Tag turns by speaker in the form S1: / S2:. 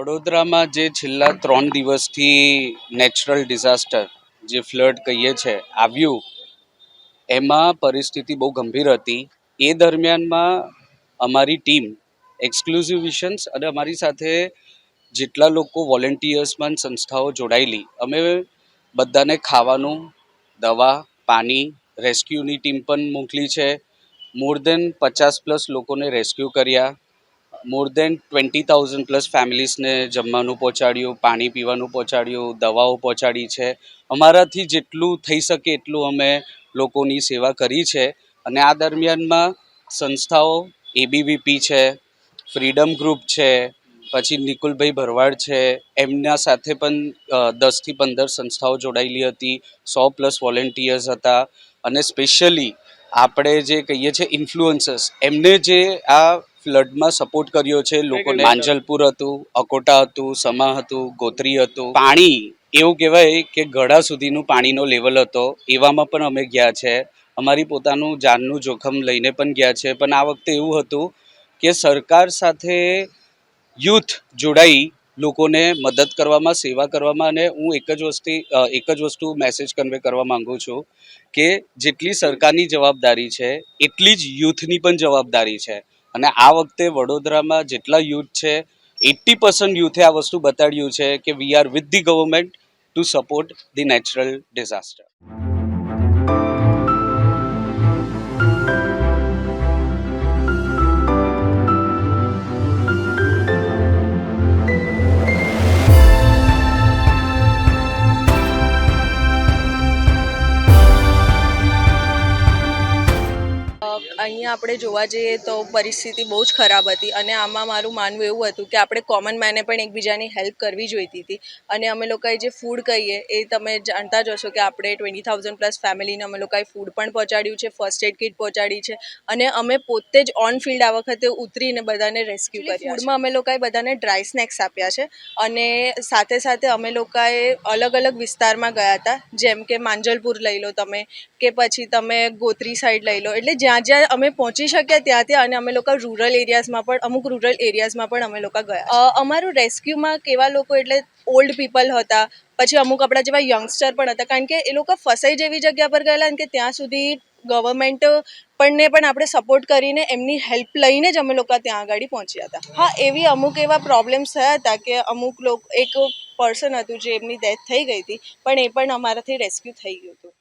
S1: વડોદરામાં જે છેલ્લા ત્રણ દિવસથી નેચરલ ડિઝાસ્ટર જે ફ્લડ કહીએ છે, આવ્યું, એમાં પરિસ્થિતિ બહુ ગંભીર હતી. એ દરમિયાનમાં અમારી ટીમ એક્સક્લુઝિવ વિશન્સ અને અમારી સાથે જેટલા લોકો વોલેન્ટિયર્સમાં સંસ્થાઓ જોડાયેલી, અમે બધાને ખાવાનું, દવા, પાણી, રેસ્ક્યુની ટીમ પણ મોકલી છે. મોર દેન પચાસ પ્લસ લોકોને રેસ્ક્યુ કર્યા. More than twenty thousand plus ફેમિલીસને જમવાનું પહોંચાડ્યું, પાણી પીવાનું પહોંચાડ્યું, દવાઓ પહોંચાડી છે. અમારાથી જેટલું થઈ શકે એટલું અમે લોકોની સેવા કરી છે. અને આ દરમિયાનમાં સંસ્થાઓ એબીવીપી છે ફ્રીડમ ગ્રુપ છે, પછી નિકુલભાઈ ભરવાડ છે, એમના સાથે પણ દસથી પંદર સંસ્થાઓ જોડાયેલી હતી, સો પ્લસ વોલેન્ટિયર્સ હતા. અને સ્પેશિયલી આપણે જે કહીએ છીએ ઇન્ફ્લુઅન્સર્સ એમને જે આ ફ્લડમાં સપોર્ટ કર્યો છે લોકોને. માંજલપુર હતું અકોટા હતું સમા હતું ગોત્રી હતું. પાણી એવું કહેવાય કે ગળા સુધીનું પાણીનો લેવલ હતો. એવામાં પણ અમે ગયા છે. અમારી પોતાનું જાનનું જોખમ લઈને પણ ગયા છે. પણ આ વખતે એવું હતું કે સરકાર સાથે યુથ જોડાઈ લોકોને મદદ કરવામાં સેવા કરવામાં અને હું એક જ વસ્તુ એક જ વસ્તુ મેસેજ કન્વે કરવા માંગુ છું કે જેટલી સરકારની જવાબદારી છે એટલી જ યુથની પણ જવાબદારી છે. અને આ વખતે વડોદરામાં જેટલા યુથ છે એટ્ટી પર્સન્ટ યુથે આ વસ્તુ બતાડ્યું છે કે we are with the government to support the natural disaster
S2: આપણે જોવા જઈએ તો પરિસ્થિતિ બહુ જ ખરાબ હતી અને આમાં મારું માનવું એવું હતું કે આપણે કોમન મેને પણ એકબીજાની હેલ્પ કરવી જોઈતી હતી. અને અમે લોકોએ જે ફૂડ કહીએ એ તમે જાણતા જ હશો કે આપણે ટ્વેન્ટી થાઉઝન્ડ પ્લસ ફેમિલીને અમે લોકોએ ફૂડ પણ પહોંચાડ્યું છે ફર્સ્ટ એડ કિટ પહોંચાડી છે અને અમે પોતે જ ઓન ફિલ્ડ આ વખતે ઉતરીને બધાને રેસ્ક્યુ કર્યા ફૂડમાં અમે લોકોએ બધાને ડ્રાય સ્નેક્સ આપ્યા છે અને સાથે સાથે અમે લોકોએ અલગ અલગ વિસ્તારમાં ગયા હતા. જેમ કે માંજલપુર લઈ લો તમે કે પછી તમે ગોત્રી સાઈડ લઈ લો. એટલે જ્યાં જ્યાં અમે પહોંચી શક્યા ત્યાં ત્યાં અને અમે લોકો રૂરલ એરિયાઝમાં પણ, અમુક રૂરલ એરિયાઝમાં પણ અમે લોકો ગયા. અમારું રેસ્ક્યુમાં કેવા લોકો એટલે ઓલ્ડ પીપલ હતા, પછી અમુક આપણા જેવા યંગસ્ટર પણ હતા, કારણ કે એ લોકો ફસાઈ જેવી જગ્યા પર ગયેલા અને કે ત્યાં સુધી ગવર્મેન્ટ પણને પણ આપણે સપોર્ટ કરીને એમની હેલ્પ લઈને જ અમે લોકો ત્યાં આગળ પહોંચ્યા હતા. હા, એવી અમુક એવા પ્રોબ્લેમ્સ થયા હતા કે અમુક લોકો, એક પર્સન હતું જે એમની ડેથ થઈ ગઈ હતી, પણ એ પણ અમારાથી રેસ્ક્યુ થઈ ગયું હતું.